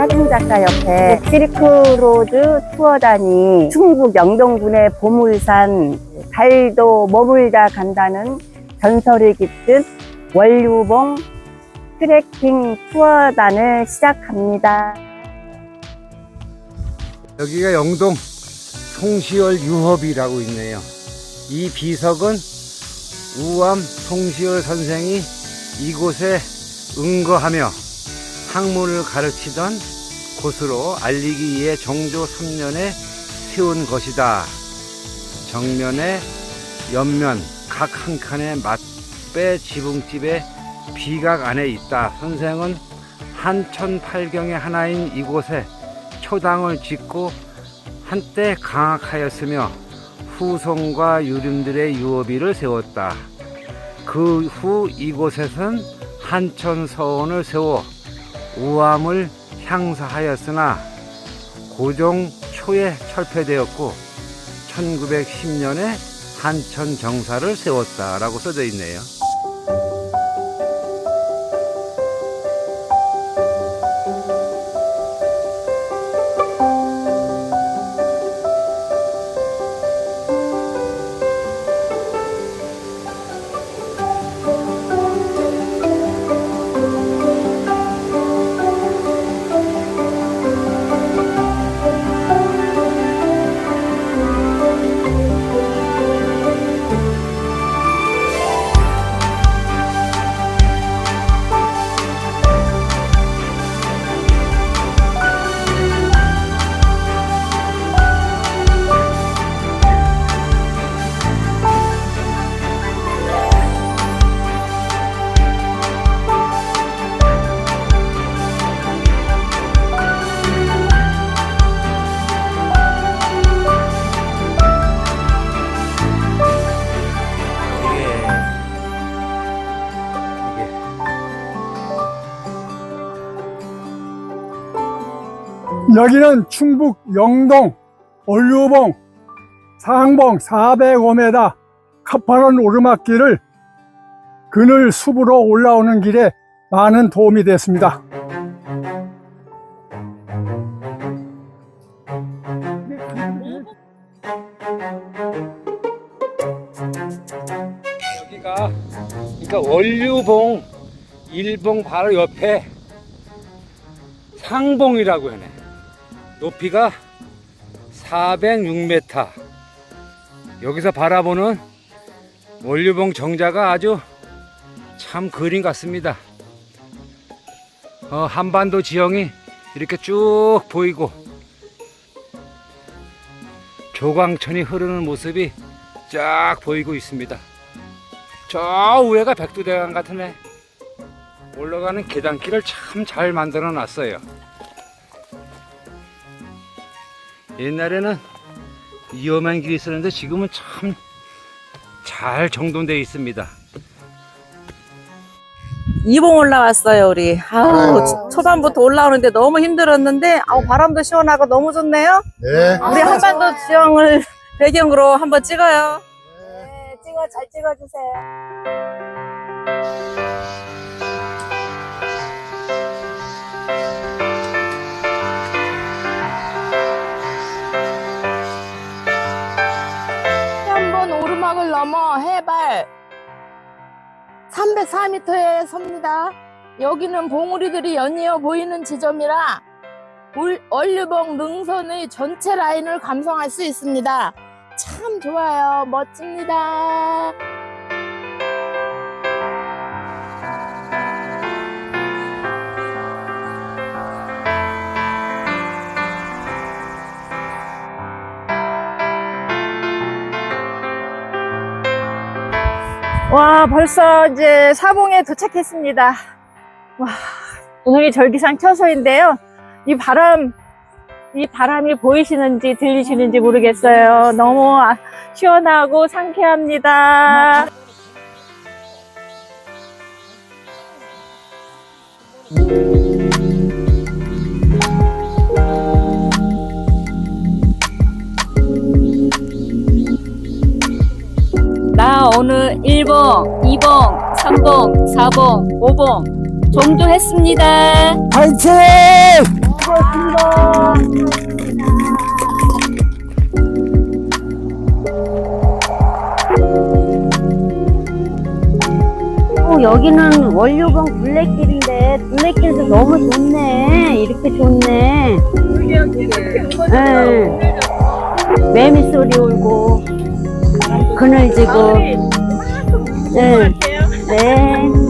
사랑작가협회 시리크로드 투어단이 충북 영동군의 보물산 달도 머물다 간다는 전설을 깃든 원류봉 트레킹 투어단을 시작합니다. 여기가 영동 송시열 유협이라고 있네요. 이 비석은 우암 송시열 선생이 이곳에 응거하며 학문을 가르치던 곳으로 알리기 위해 정조 3년에 세운 것이다. 정면에 옆면 각 한 칸의 맛배 지붕집에 비각 안에 있다. 선생은 한천팔경의 하나인 이곳에 초당을 짓고 한때 강악하였으며 후손과 유림들의 유업이를 세웠다. 그 후 이곳에선 한천서원을 세워 우암을 향사하였으나 고종 초에 철폐되었고 1910년에 한천 정사를 세웠다라고 써져 있네요. 여기는 충북 영동 원류봉 상봉 405m 가파른 오르막길을 그늘 숲으로 올라오는 길에 많은 도움이 됐습니다. 여기가 그러니까 원류봉 일봉 바로 옆에 상봉이라고 하네. 높이가 406m. 여기서 바라보는 원류봉 정자가 아주 참 그림 같습니다. 어, 한반도 지형이 이렇게 쭉 보이고 조광천이 흐르는 모습이 쫙 보이고 있습니다. 저 위에가 백두대간 같으네. 올라가는 계단길을 참 잘 만들어 놨어요. 옛날에는 위험한 길이 있었는데 지금은 참 잘 정돈되어 있습니다. 이봉 올라왔어요 우리. 아우 초반부터 올라오는데 너무 힘들었는데 아우 바람도 시원하고 너무 좋네요. 네. 우리 한반도 지형을 배경으로 한번 찍어요. 네, 찍어 잘 찍어주세요. 304m에 섭니다. 여기는 봉우리들이 연이어 보이는 지점이라 울- 얼류봉 능선의 전체 라인을 감상할 수 있습니다. 참 좋아요. 멋집니다. 와, 벌써 이제 사봉에 도착했습니다. 와, 오늘이 절기상 처소인데요. 이 바람, 이 바람이 보이시는지 들리시는지 모르겠어요. 너무 아- 시원하고 상쾌합니다. 1봉, 2봉, 3봉, 4봉, 5봉 종조했습니다. 화이팅! 어, 여기는 원료봉 둘레길인데 둘레길도 너무 좋네. 이렇게 좋네. 네. 매미 소리 울고 그늘지고. 네. 네.